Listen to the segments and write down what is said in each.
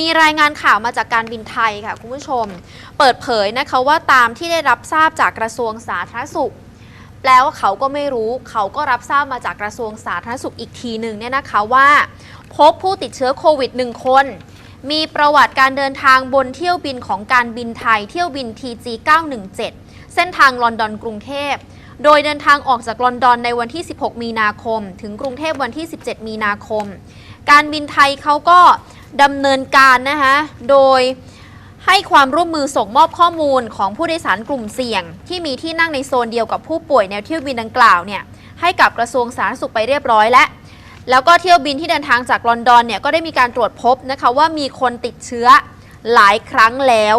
มีรายงานข่าวมาจากการบินไทยค่ะคุณผู้ชม เปิดเผยนะคะว่าตามที่ได้รับทราบจากกระทรวงสาธารณสุขแปลว่าเขาก็ไม่รู้ เขาก็รับทราบมาจากกระทรวงสาธารณสุขอีกทีหนึ่งเนี่ยนะคะว่า พบผู้ติดเชื้อโควิด 1 คน มีประวัติการเดินทางบนเที่ยวบินของการบินไทยเที่ยวบิน TG 917 เส้นทางลอนดอนกรุงเทพโดยเดินทางออกจากลอนดอนในวันที่ 16 มีนาคม ถึงกรุงเทพวันที่ 17 มีนาคม การบินไทยเขาก็ ดำเนินการนะคะโดยให้ความร่วมมือส่งมอบข้อมูลของผู้โดยสารกลุ่มเสี่ยง ที่มีที่นั่งในโซนเดียวกับผู้ป่วยในเที่ยวบินดังกล่าวเนี่ยให้กับกระทรวงสาธารณสุขไปเรียบร้อยแล้วแล้วก็เที่ยวบินที่เดินทางจากลอนดอนเนี่ยก็ได้มีการตรวจพบนะคะว่ามีคนติดเชื้อหลายครั้งแล้ว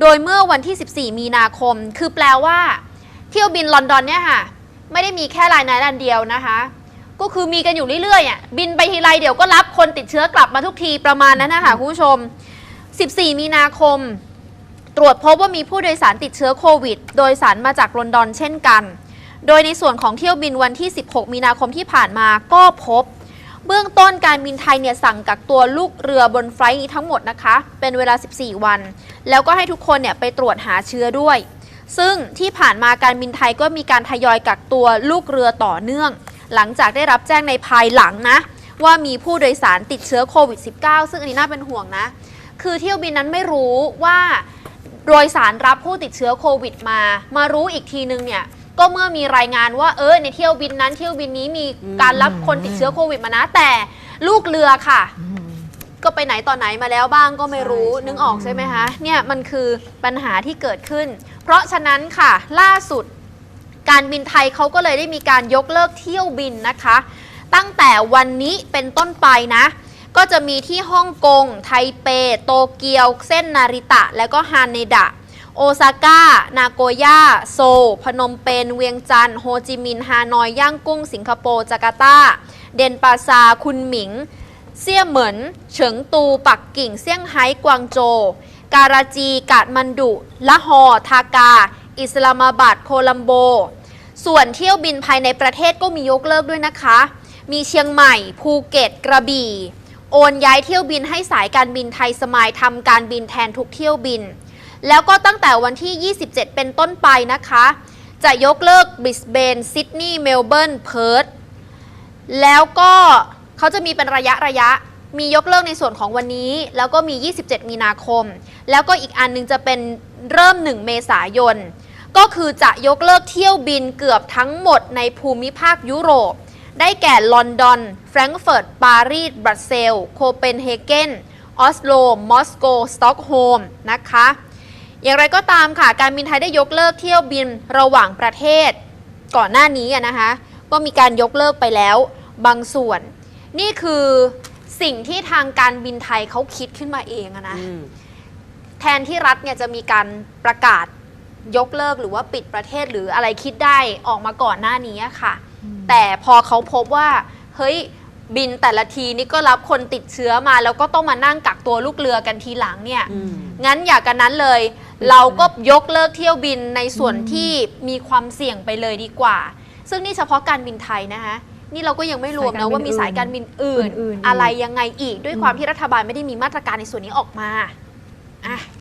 โดยเมื่อวันที่ 14 มีนาคม คือแปลว่า เที่ยวบินลอนดอนเนี่ยค่ะไม่ได้มีแค่รายนั้นอันเดียวนะคะ ก็คือมีกันอยู่เรื่อยๆอะบินไปทีไรเดี๋ยวก็รับคนติดเชื้อกลับมาทุกทีประมาณนั้นนะคะคุณผู้ชม 14 มีนาคม ตรวจพบว่ามีผู้โดยสารติดเชื้อโควิด โดยสารมาจากลอนดอนเช่นกัน โดยในส่วนของเที่ยวบินวันที่ 16 มีนาคมที่ผ่านมาก็พบ เบื้องต้นการบินไทยเนี่ยสั่งกักตัวลูกเรือบนไฟล์นี้ทั้งหมดนะคะ เป็นเวลา 14 วัน แล้วก็ให้ทุกคนเนี่ยไปตรวจหาเชื้อด้วยซึ่งที่ผ่านมาการบินไทยก็มีการทยอยกักตัวลูกเรือต่อเนื่อง หลังจากได้รับแจ้งในภายหลังนะ ว่ามีผู้โดยสารติดเชื้อโควิด -19 ซึ่งอันนี้น่าเป็นห่วงนะ คือเที่ยวบินนั้นไม่รู้ว่าโดยสารรับผู้ติดเชื้อโควิดมา มารู้อีกทีนึงเนี่ยก็เมื่อมีรายงานว่าเออในเที่ยวบินนั้นเที่ยวบินนี้มีการรับคนติดเชื้อโควิดมานะ แต่ลูกเรือค่ะ ก็ไปไหนต่อไหนมาแล้วบ้างก็ไม่รู้นึกออกใช่ไหมคะเนี่ยมันคือปัญหาที่เกิดขึ้น เพราะฉะนั้นค่ะล่าสุด การบินไทยเขาก็เลยได้มีการยกเลิกเที่ยวบินนะคะ ตั้งแต่วันนี้เป็นต้นไปนะ ก็จะมีที่ฮ่องกง ไทเป โตเกียว เส้นนาริตะ และก็ฮานเนดะ โอซาก้า นาโกย่า โซ พนมเปญ เวียงจันทร์ โฮจิมินห์ ฮานอย ย่างกุ้ง สิงคโปร์ จาการ์ตา เดนปาซา คุนหมิง เซี่ยเหมิน เฉิงตู ปักกิ่ง เซี่ยงไฮ้ กวางโจวการาจี กาดมันดุ ละหอร์ทากา อิสลามาบัดโคลัมโบ ส่วนเที่ยวบินภายในประเทศก็มียกเลิกด้วยนะคะ มีเชียงใหม่ ภูเก็ต กระบี่ โอนย้ายเที่ยวบินให้สายการบินไทยสมายทำการบินแทนทุกเที่ยวบิน แล้วก็ตั้งแต่วันที่ 27 เป็นต้นไปนะคะ จะยกเลิกบริสเบนซิดนีย์เมลเบิร์นเพิร์ธแล้วก็เขาจะมีเป็นระยะระยะมียกเลิกในส่วนของวันนี้ แล้วก็มี 27 มีนาคม แล้วก็อีกอันหนึงจะเป็นเริ่ม 1 เมษายน ก็คือจะยกเลิกเที่ยวบินเกือบทั้งหมดในภูมิภาคยุโรป ได้แก่ลอนดอน แฟรงก์เฟิร์ต ปารีส บรัสเซล โคเปนเฮเกน ออสโล มอสโก สต็อกโฮม นะคะ อย่างไรก็ตามค่ะ การบินไทยได้ยกเลิกเที่ยวบินระหว่างประเทศ ก่อนหน้านี้นะคะ ก็มีการยกเลิกไปแล้วบางส่วน นี่คือสิ่งที่ทางการบินไทยเขาคิดขึ้นมาเองนะ แทนที่รัฐเนี่ยจะมีการประกาศ ยกเลิกหรือว่าปิดประเทศหรืออะไรคิดได้ออกมาก่อนหน้านี้อะค่ะ แต่พอเขาพบว่า เฮ้ยบินแต่ละทีนี่ก็รับคนติดเชื้อมาแล้วก็ต้องมานั่งกักตัวลูกเรือกันทีหลังเนี่ยอืมงั้นอย่ากันนั้นเลย เราก็ยกเลิกเที่ยวบินในส่วนที่มีความเสี่ยงไปเลยดีกว่า ซึ่งนี่เฉพาะการบินไทยนะคะนี่เราก็ยังไม่รวมนะว่ามีสายการบินอื่นอื่นๆอีกอะไรยังไงอีกด้วยความที่รัฐบาลไม่ได้มีมาตรการในส่วนนี้ออกมาอะ